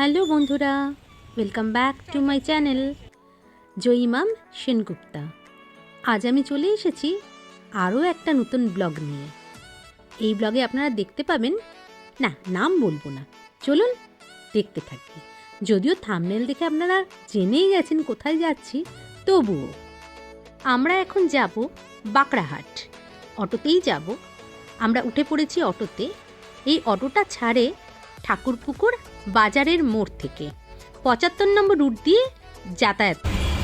Hello বন্ধুরা welcome back to my channel জয়িমাম Sengupta. আজ আমি চলে এসেছি আরও একটা নতুন ব্লগ নিয়ে। এই ব্লগে আপনারা দেখতে পাবেন, না, নাম বলব না, চলুন দেখতে থাকি। যদিও থামনেল দেখে আপনারা জেনেই গেছেন কোথায় যাচ্ছি, তবুও। আমরা এখন যাব বাঁকড়াহাট। অটোতেই যাব। আমরা উঠে পড়েছি অটোতে। এই অটোটা ছাড়ে ঠাকুরপুকুর বাজারের মোড় থেকে। পঁচাত্তর নম্বর রুট দিয়ে যাতায়াত।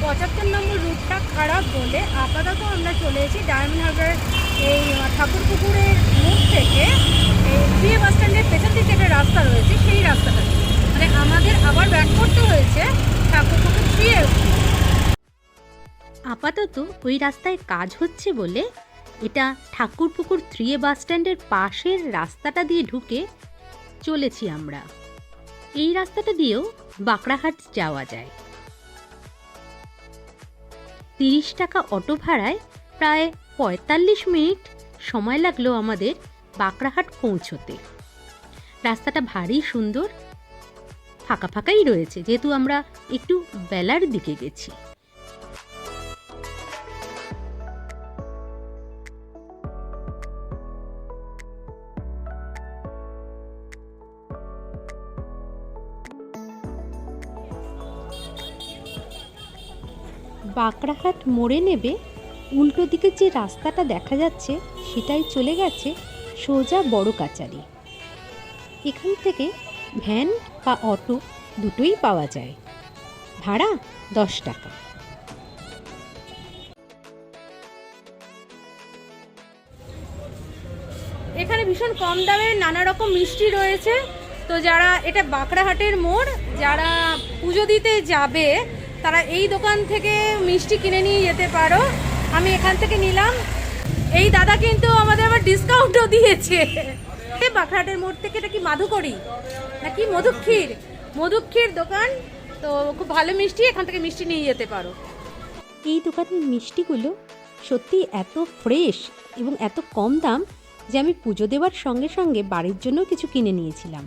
পঁচাত্তর নম্বর রুটটা খারাপ বলে আপাতত আমরা চলে এসেছি ডায়মন্ড হারবার এই ঠাকুরপুকুরের মুখ থেকে। এই প্রিয় বাস স্ট্যান্ডের পেছন দিকে একটা রাস্তা রয়েছে সেই রাস্তাটা মানে আমাদের আবার ব্যাক করতে হয়েছে ঠাকুরপুকুর থ্রিয়ে আপাতত ওই রাস্তায় কাজ হচ্ছে বলে এটা ঠাকুরপুকুর থ্রি এ বাস স্ট্যান্ডের পাশের রাস্তাটা দিয়ে ঢুকে চলেছি আমরা। এই রাস্তাটা দিয়েও বাঁকড়াহাট যাওয়া যায়। তিরিশ টাকা অটো ভাড়ায় প্রায় পঁয়তাল্লিশ মিনিট সময় লাগল আমাদের বাঁকড়াহাট পৌঁছতে। রাস্তাটা ভারী সুন্দর, ফাঁকা ফাঁকাই রয়েছে, যেহেতু আমরা একটু বেলার দিকে গেছি। বাঁকড়াহাট মোড়ে নেবে, উল্টো দিকে যে রাস্তাটা দেখা যাচ্ছে সেটাই চলে গেছে সোজা বড় কাচারি। এখান থেকে ভ্যান বা অটো দুটোই পাওয়া যায়। ভাড়া দশ টাকা। এখানে ভীষণ কম দামে নানা রকম মিষ্টি রয়েছে। তো যারা এটা বাঁকড়াহাটের মোড়, যারা পুজো দিতে যাবে তারা এই দোকান থেকে মিষ্টি কিনে নিয়ে যেতে পারো। আমি এখান থেকে নিলাম। এই দাদা কিন্তু আমাদের আবার ডিসকাউন্টও দিয়েছে। এই বাঁকড়াহাটের মোড় থেকে এটা কি মাধুকরি? নাকি মধুক্ষীর? মধুক্ষীর দোকান। তো খুব ভালো মিষ্টি, এখান থেকে মিষ্টি নিয়ে যেতে পারো। এই দোকানের মিষ্টিগুলো সত্যি এত ফ্রেশ এবং এত কম দাম যে আমি পুজো দেওয়ার সঙ্গে সঙ্গে বাড়ির জন্য কিছু কিনে নিয়েছিলাম।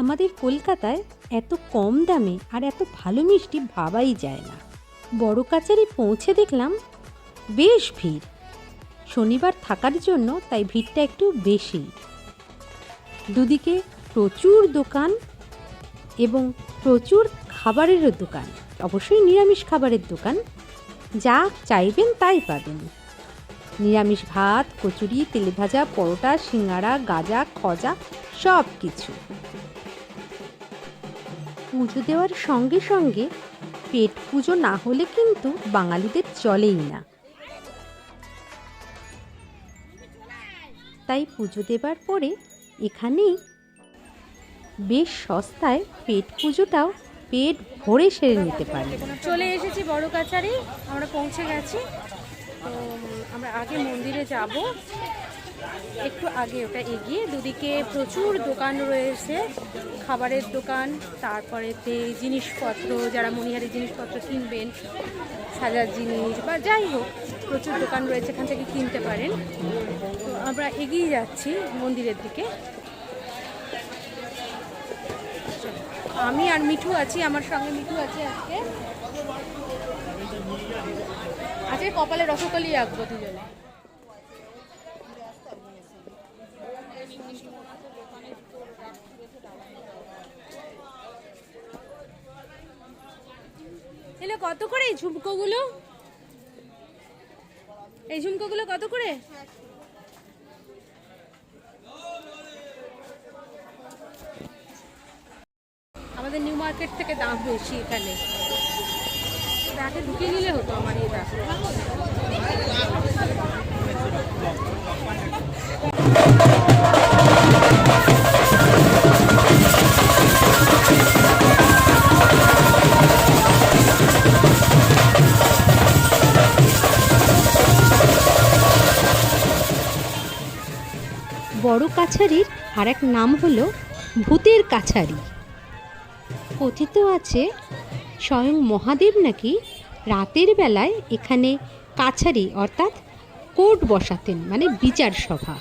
আমাদের কলকাতায় এত কম দামে আর এত ভালো মিষ্টি ভাবাই যায় না। বড় কাচারি পৌঁছে দেখলাম, বেশ ভিড়। শনিবার থাকার জন্য তাই ভিড়টা একটু বেশি। দুদিকে প্রচুর দোকান এবং প্রচুর খাবারেরও দোকান, অবশ্যই নিরামিষ খাবারের দোকান। যা চাইবেন তাই পাবেন। নিরামিষ ভাত, কচুরি তেলেভাজা পরোটা, সিঙ্গাড়া, গাজা, খজা সব কিছু পুজো দেওয়ার সঙ্গে সঙ্গে পেট পুজো না হলে কিন্তু বাঙালিদের চলেই না। তাই পুজো দেবার পরে এখানেই বেশ সস্তায় পেট পুজোটাও পেট ভরে সেরে নিতে পারে চলে এসেছি বড় কাছারি, আমরা পৌঁছে গেছি। তো আমরা আগে মন্দিরে যাব। একটু আগে ওটা এগিয়ে, দুদিকে প্রচুর দোকান রয়েছে, খাবারের দোকান তারপরেতে জিনিসপত্র, যারা মনিহারি জিনিসপত্র কিনবেন, সাজার জিনিস বা যাই হোক, প্রচুর দোকান রয়েছে, এখান থেকে কিনতে পারেন। তো আমরা এগিয়ে যাচ্ছি মন্দিরের দিকে। আমি আর মিঠু আছি, আমার সঙ্গে মিঠু আছে আজকে। আজকে কপালে রসকলি আঁকবো দুজনে। এলে কত করে এই ঝুমকোগুলো? এই ঝুমকোগুলো কত করে? আমাদের নিউ মার্কেট থেকে দাম বেশি এখানে। ঢুকিয়ে নিলে হতো আমার এই ব্যাগ কাছারির আর এক নাম হলো ভূতের কাছারি। কথিত আছে, স্বয়ং মহাদেব নাকি রাতের বেলায় এখানে কাছারি অর্থাৎ কোর্ট বসাতেন মানে বিচার সভা।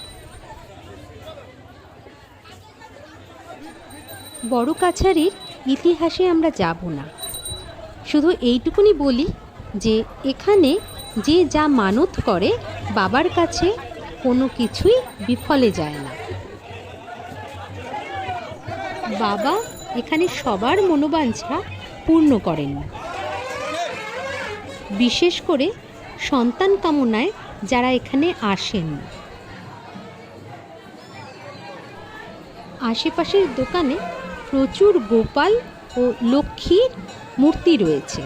বড় কাছারির ইতিহাসে আমরা যাব না। শুধু এইটুকুনি বলি যে এখানে যে যা মানত করে, বাবার কাছে কোনো কিছুই বিফলে যায় না। বাবা এখানে সবার মনোবাঞ্ছা পূর্ণ করেন। বিশেষ করে সন্তান কামনায় যারা এখানে আসেন। আশেপাশের দোকানে প্রচুর গোপাল ও লক্ষ্মীর মূর্তি রয়েছে।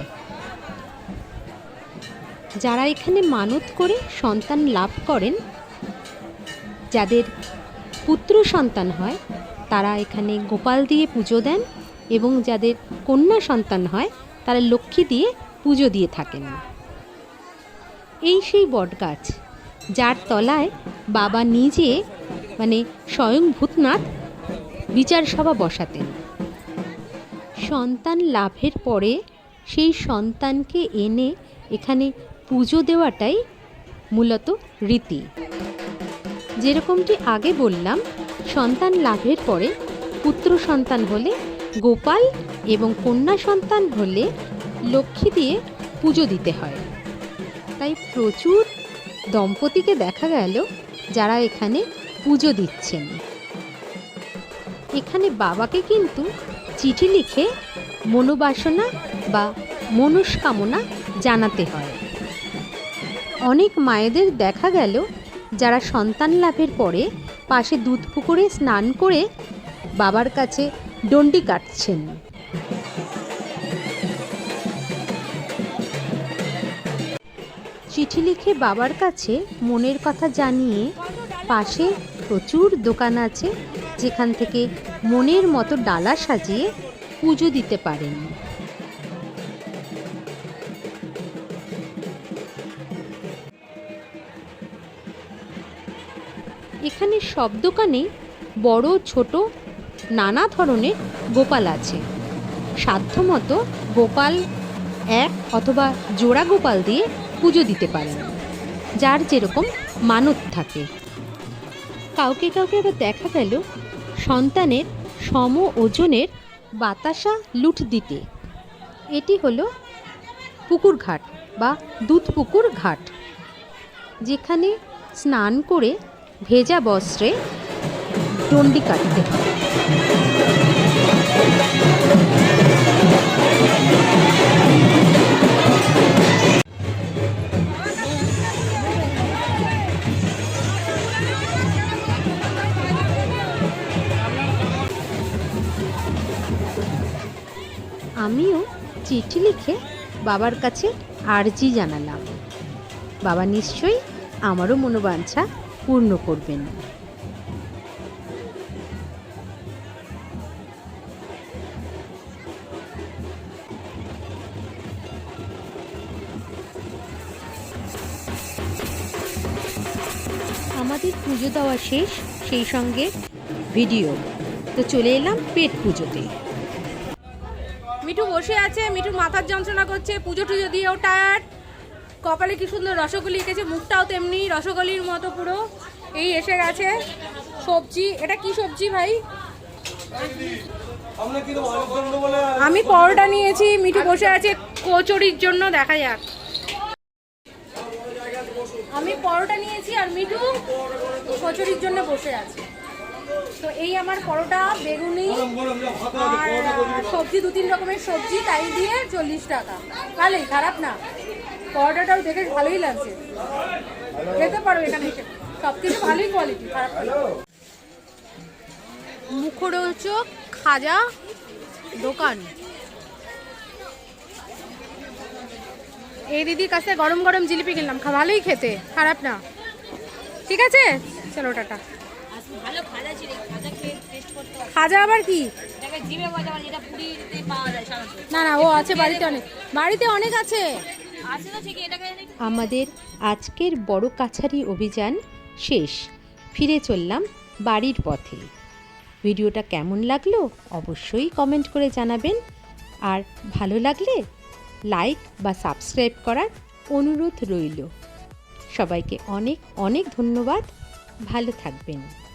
যারা এখানে মানত করে সন্তান লাভ করেন, যাদের পুত্র সন্তান হয় তারা এখানে গোপাল দিয়ে পুজো দেন এবং যাদের কন্যা সন্তান হয়, তারা লক্ষ্মী দিয়ে পুজো দিয়ে থাকেন। এই সেই বটগাছ, যার তলায় বাবা নিজে মানে স্বয়ং ভূতনাথ বিচার সভা বসাতেন। সন্তান লাভের পরে সেই সন্তানকে এনে এখানে পুজো দেওয়াটাই মূলত রীতি। যেরকমটি আগে বললাম সন্তান লাভের পরে পুত্র সন্তান হলে গোপাল এবং কন্যা সন্তান হলে লক্ষ্মী দিয়ে পুজো দিতে হয়। তাই প্রচুর দম্পতিকে দেখা গেল যারা এখানে পুজো দিচ্ছেন। এখানে বাবাকে কিন্তু চিঠি লিখে মনোবাসনা বা মনস্কামনা জানাতে হয়। অনেক মায়েদের দেখা গেল যারা সন্তান লাভের পরে পাশে দুধ পুকুরে স্নান করে বাবার কাছে ডন্ডি কাটছেন। চিঠি লিখে বাবার কাছে মনের কথা জানিয়ে পাশে প্রচুর দোকান আছে, যেখান থেকে মনের মতো ডালা সাজিয়ে পুজো দিতে পারেন। সব দোকানেই বড়, ছোট, নানা ধরনের গোপাল আছে। সাধ্যমতো গোপাল এক অথবা জোড়া গোপাল দিয়ে পুজো দিতে পারেন, যার যেরকম মানত থাকে। কাউকে কাউকে আবার দেখা গেল সন্তানের সম ওজনের বাতাসা লুট দিতে। এটি হলো পুকুর ঘাট বা দুধ পুকুর ঘাট, যেখানে স্নান করে ভেজা বস্ত্রে ডন্ডি কাটতে হয় আমিও চিঠি লিখে বাবার কাছে আর্জি জানালাম। বাবা নিশ্চয়ই আমারও মনোবাঞ্ছা পূর্ণ করবেন। আমাদের পুজো দেওয়া শেষ, সেই সঙ্গে ভিডিও। তো চলে এলাম পেট পুজোতে। মিঠু বসে আছে মিঠুর মাথার যন্ত্রণা করছে, পুজো টুজো দিয়েও টায়ার্ড কপালে কি সুন্দর রসগোল্লি এঁকেছে, মুখটাও তেমনি রসগোল্লির মতো পুরো। এই এসে গেছে। সবজি, এটা কি সবজি ভাই? আমি পরোটা নিয়েছি, মিঠু বসে আছে, কচুরির জন্য দেখা যাক। আমি পরোটা নিয়েছি আর মিঠু কচুরির জন্য বসে আছে। তো এই আমার পরোটা, বেগুনি আর সবজি, দু তিন রকমের সবজি, তাই দিয়ে চল্লিশ টাকা। ভালোই, খারাপ না? পরোটাটাও দেখে ভালোই লাগছে। খেতে পারো এখানে এসে। সব কিছু ভালোই কোয়ালিটি খারাপ না। মুখরোচক খাজা দোকান। এই দিদির কাছে গরম গরম জিলিপি কিনলাম ভালোই খেতে খারাপ না। ঠিক আছে? চলো টাটা। খাজা আবার কি? না না ও আছে বাড়িতে অনেক বাড়িতে অনেক আছে। আমাদের আজকের বড় কাছারি অভিযান শেষ। ফিরে চললাম বাড়ির পথে। ভিডিওটা কেমন লাগল অবশ্যই কমেন্ট করে জানাবেন। আর ভালো লাগলে লাইক বা সাবস্ক্রাইব করার অনুরোধ রইল। সবাইকে অনেক অনেক ধন্যবাদ। ভালো থাকবেন।